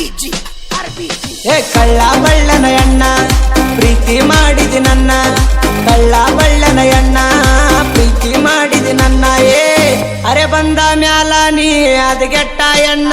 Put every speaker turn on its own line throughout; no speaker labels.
ಏ ಕಳ್ಳ ಬಳ್ಳನ ಅಣ್ಣ, ಪ್ರೀತಿ ಮಾಡಿದೆ ನನ್ನ. ಕಳ್ಳ ಬಳ್ಳನ ಅಣ್ಣ, ಪ್ರೀತಿ ಮಾಡಿದೆ ನನ್ನ. ಏ, ಅರೆ ಬಂದ ಮ್ಯಾಲ ನೀ ಅದಗೆಟ್ಟ ಅಣ್ಣ.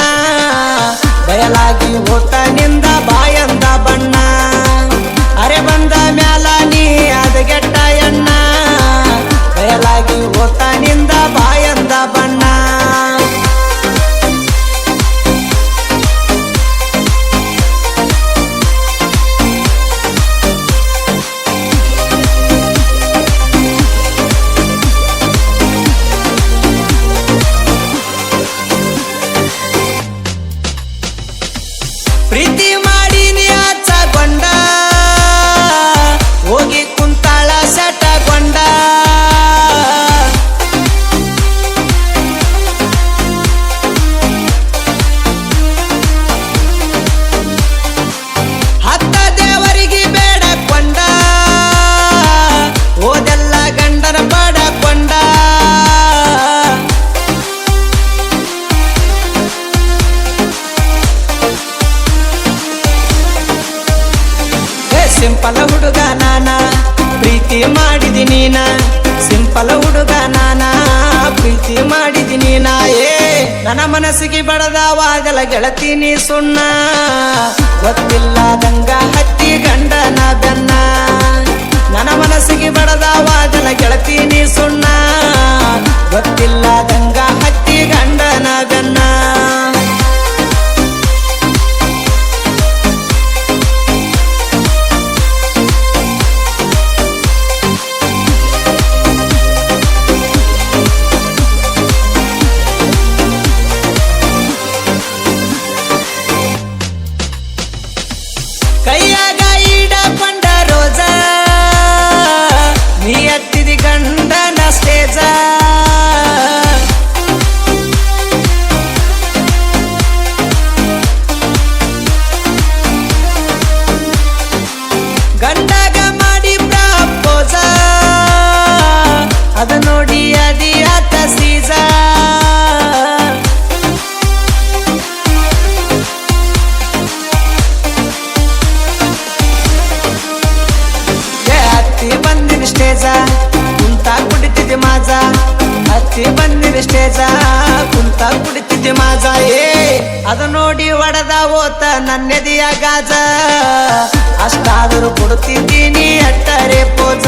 ಸಿಂಪಲ ಹುಡುಗ ನಾನ, ಪ್ರೀತಿ ಮಾಡಿದಿ ನೀನ, ಸಿಂಪಲ ಹುಡುಗ ನಾನ, ಪ್ರೀತಿ ಮಾಡಿದಿ ನೀನ. ಏ, ನನ್ನ ಮನಸ್ಸಿಗೆ ಬಡದಾವಾಗಲ ಗೆಳತಿ ನೀ ಸುಣ್ಣ. ಗೊತ್ತಿಲ್ಲದಂಗ ಹತ್ತಿ ಗಂಡನ ಬೆನ್ನ. ನನ್ನ ಮನಸ್ಸಿಗೆ ಬಡದವಾಗಲ ಗಂಡಗ ಮಾಡಿ ಪ್ರಪೋಸ. ಅದ ನೋಡಿ ಅದಿ ಆತ ಸೀಸ. ಹತ್ತಿ ಬಂದಿನ ಸ್ಟೇಜ, ಕುಂತ ಕುಡಿತಿದ್ದೆ ಮಾಜ. ಹತ್ತಿ ಬಂದಿನ ಸ್ಟೇಜ, ಕುಂತ ಕುಡಿತಿದ್ದೆ ಮಾಜ. ಏ, ಅದ ನೋಡಿ ಒಡದ ಓತ ನನ್ನೆದಿಯ ಗಾಜ. ಆದರೂ ಕೊಡುತ್ತಿದ್ದೀನಿ ಅಟ್ಟರೆ ಪೋಜ.